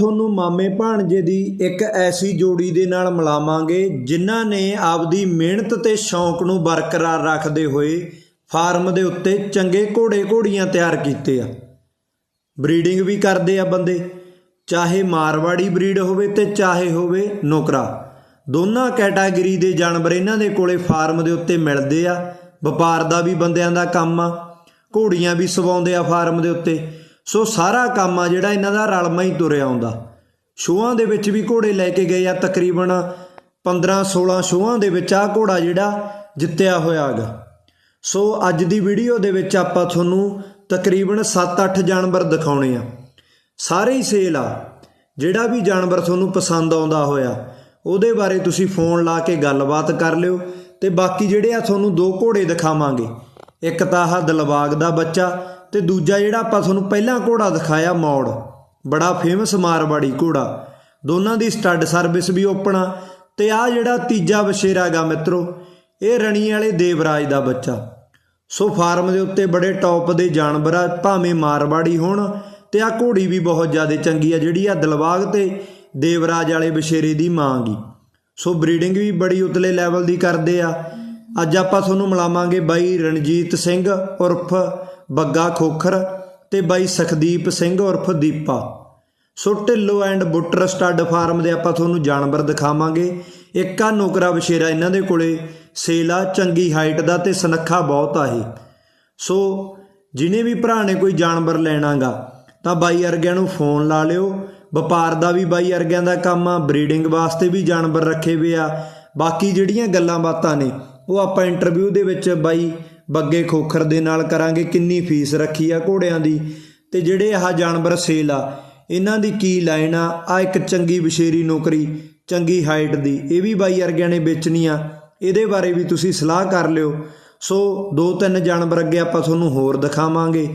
ਤੁਹਾਨੂੰ ਮਾਮੇ ਭਾਣਜੇ ਦੀ ਇੱਕ ਐਸੀ ਜੋੜੀ ਦੇ ਨਾਲ ਮਿਲਾਵਾਂਗੇ, ਜਿਨ੍ਹਾਂ ਨੇ ਆਪਦੀ ਮਿਹਨਤ ਤੇ ਸ਼ੌਂਕ ਨੂੰ ਬਰਕਰਾਰ ਰੱਖਦੇ ਹੋਏ ਫਾਰਮ ਦੇ ਉੱਤੇ ਚੰਗੇ ਘੋੜੇ ਘੋੜੀਆਂ ਤਿਆਰ ਕੀਤੇ ਆ। ਬਰੀਡਿੰਗ ਵੀ ਕਰਦੇ ਆ ਬੰਦੇ। ਚਾਹੇ ਮਾਰਵਾੜੀ ਬਰੀਡ ਹੋਵੇ ਤੇ ਚਾਹੇ ਹੋਵੇ ਨੌਕਰਾ। ਦੋਨਾਂ ਕੈਟਾਗਰੀ ਦੇ ਜਾਨਵਰ ਇਹਨਾਂ ਦੇ ਕੋਲੇ ਫਾਰਮ ਦੇ ਉੱਤੇ ਮਿਲਦੇ ਆ। ਵਪਾਰ ਦਾ ਵੀ ਬੰਦਿਆਂ ਦਾ ਕੰਮ ਆ। ਘੋੜੀਆਂ ਵੀ ਸਵਾਉਂਦੇ ਆ ਫਾਰਮ ਦੇ ਉੱਤੇ। ਸੋ ਸਾਰਾ ਕੰਮ ਆ ਜਿਹੜਾ ਇਹਨਾਂ ਦਾ ਰਲਮਾ ਹੀ ਤੁਰਿਆ ਆਉਂਦਾ। ਸ਼ੋਆਂ ਦੇ ਵਿੱਚ ਵੀ ਘੋੜੇ ਲੈ ਕੇ ਗਏ ਆ, ਤਕਰੀਬਨ 15 16 ਸ਼ੋਆਂ ਦੇ ਵਿੱਚ ਆ ਘੋੜਾ ਜਿਹੜਾ ਜਿੱਤਿਆ ਹੋਇਆ ਹੈਗਾ। ਸੋ ਅੱਜ ਦੀ ਵੀਡੀਓ ਦੇ ਵਿੱਚ ਆਪਾਂ ਤੁਹਾਨੂੰ ਤਕਰੀਬਨ 7-8 ਜਾਨਵਰ ਦਿਖਾਉਣੇ ਆ। ਸਾਰੇ ਹੀ ਸੇਲ ਆ। ਜਿਹੜਾ ਵੀ ਜਾਨਵਰ ਤੁਹਾਨੂੰ ਪਸੰਦ ਆਉਂਦਾ ਹੋਇਆ, ਉਹਦੇ ਬਾਰੇ ਤੁਸੀਂ ਫੋਨ ਲਾ ਕੇ ਗੱਲਬਾਤ ਕਰ ਲਿਓ ਤੇ ਬਾਕੀ ਜਿਹੜੇ ਆ ਤੁਹਾਨੂੰ ਦੋ ਘੋੜੇ ਦਿਖਾਵਾਂਗੇ। ਇੱਕ ਤਾਂ ਆਹ ਦਿਲਬਾਗ ਦਾ ਬੱਚਾ ਤੇ ਦੂਜਾ ਜਿਹੜਾ ਆਪਾਂ ਤੁਹਾਨੂੰ ਪਹਿਲਾਂ ਘੋੜਾ ਦਿਖਾਇਆ ਮੌੜ, ਬੜਾ ਫੇਮਸ ਮਾਰਵਾੜੀ ਘੋੜਾ। ਦੋਨਾਂ ਦੀ ਸਟੱਡ ਸਰਵਿਸ ਵੀ ਓਪਨ ਆ। ਤੇ ਆ ਜਿਹੜਾ ਤੀਜਾ ਵਸ਼ੇਰਾ ਗਾ ਮਿੱਤਰੋ, ਇਹ ਰਣੀ ਵਾਲੇ ਦੇਵਰਾਜ ਦਾ ਬੱਚਾ। ਸੋ ਫਾਰਮ ਦੇ ਉੱਤੇ ਬੜੇ ਟੌਪ ਦੇ ਜਾਨਵਰ ਆ, ਭਾਵੇਂ ਮਾਰਵਾੜੀ ਹੋਣ, ਤੇ ਆ ਘੋੜੀ ਵੀ ਬਹੁਤ ਜ਼ਿਆਦਾ ਚੰਗੀ ਆ, ਜਿਹੜੀ ਆ ਦਲਵਾਗ ਤੇ ਦੇਵਰਾਜ ਵਾਲੇ ਬਸ਼ੇਰੇ ਦੀ ਮਾਂ ਗੀ। ਸੋ ਬਰੀਡਿੰਗ ਵੀ ਬੜੀ ਉਤਲੇ ਲੈਵਲ ਦੀ ਕਰਦੇ ਆ। ਅੱਜ ਆਪਾਂ ਤੁਹਾਨੂੰ ਮਿਲਾਵਾਂਗੇ ਬਾਈ ਰਣਜੀਤ ਸਿੰਘ ਉਰਫ ਬੱਗਾ ਖੋਖਰ ਤੇ ਬਾਈ ਸਖਦੀਪ ਸਿੰਘ ਉਰਫ Deepa. So Dhillon and Buttar stud farm ਦੇ ਆਪਾਂ ਤੁਹਾਨੂੰ ਜਾਨਵਰ ਦਿਖਾਵਾਂਗੇ। ਇੱਕ ਆ ਨੌਕਰਾ ਬਸ਼ੇਰਾ ਇਹਨਾਂ ਦੇ ਕੋਲੇ, ਸੇਲਾ ਚੰਗੀ ਹਾਈਟ ਦਾ ਤੇ ਸਨੱਖਾ ਬਹੁਤ ਆ ਇਹ। ਸੋ ਜਿਨੇ ਵੀ ਭਰਾ ਨੇ ਕੋਈ ਜਾਨਵਰ ਲੈਣਾਗਾ, ਤਾਂ ਬਾਈ ਅਰਗਿਆਂ ਨੂੰ ਫੋਨ ਲਾ ਲਿਓ। ਵਪਾਰ ਦਾ ਵੀ ਬਾਈ ਅਰਗਿਆਂ ਦਾ ਕੰਮ ਆ, ਬਰੀਡਿੰਗ ਵਾਸਤੇ ਵੀ ਜਾਨਵਰ ਰੱਖੇ ਹੋਏ ਆ। ਬਾਕੀ ਜਿਹੜੀਆਂ ਗੱਲਾਂ ਬਾਤਾਂ ਨੇ ਉਹ ਆਪਾਂ ਇੰਟਰਵਿਊ ਦੇ ਵਿੱਚ ਬਾਈ ਬੱਗੇ ਖੋਖਰ ਦੇ ਨਾਲ ਕਰਾਂਗੇ, ਕਿੰਨੀ ਫੀਸ ਰੱਖੀ ਆ ਘੋੜਿਆਂ ਦੀ ਤੇ ਜਿਹੜੇ ਆਹ ਜਾਨਵਰ ਸੇਲ ਆ, ਇਹਨਾਂ ਦੀ ਕੀ ਲਾਈਨ ਆ? ਆ ਇੱਕ ਚੰਗੀ ਵਿਸ਼ੇਰੀ ਨੌਕਰੀ, ਚੰਗੀ ਹਾਈਟ ਦੀ, ਇਹ ਵੀ ਬਾਈ ਅਰਗਿਆਂ ਨੇ ਵੇਚਣੀ ਆ, ਇਹਦੇ ਬਾਰੇ ਵੀ ਤੁਸੀਂ ਸਲਾਹ ਕਰ ਲਿਓ। ਸੋ ਦੋ ਤਿੰਨ ਜਾਨਵਰ ਅੱਗੇ ਆਪਾਂ ਤੁਹਾਨੂੰ ਹੋਰ ਦਿਖਾਵਾਂਗੇ।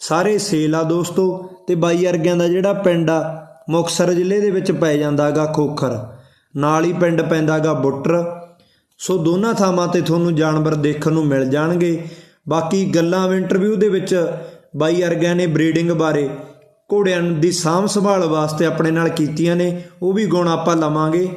ਸਾਰੇ ਸੇਲ ਆ ਦੋਸਤੋ ਤੇ ਬਾਈ ਅਰਗਿਆਂ ਦਾ ਜਿਹੜਾ ਪਿੰਡ ਆ, ਮੁਕਤਸਰ ਜ਼ਿਲ੍ਹੇ ਦੇ ਵਿੱਚ ਪੈ ਜਾਂਦਾਗਾ ਖੋਖਰ। ਨਾਲ ਹੀ ਪਿੰਡ ਪੈਂਦਾਗਾ ਬੁੱਟਰ। ਸੋ ਦੋਨਾਂ ਥਾਵਾਂ ਤੇ ਤੁਹਾਨੂੰ ਜਾਨਵਰ ਦੇਖਣ ਨੂੰ ਮਿਲ ਜਾਣਗੇ। ਬਾਕੀ ਗੱਲਾਂ ਇੰਟਰਵਿਊ ਦੇ ਵਿੱਚ ਬਾਈ ਅਰਗਿਆਂ ਨੇ ਬਰੀਡਿੰਗ ਬਾਰੇ ਘੋੜਿਆਂ ਦੀ ਸਾਂਭ ਸੰਭਾਲ ਵਾਸਤੇ ਆਪਣੇ ਨਾਲ ਕੀਤੀਆਂ ਨੇ, ਉਹ ਵੀ ਗੁਣ ਆਪਾਂ ਲਵਾਂਗੇ।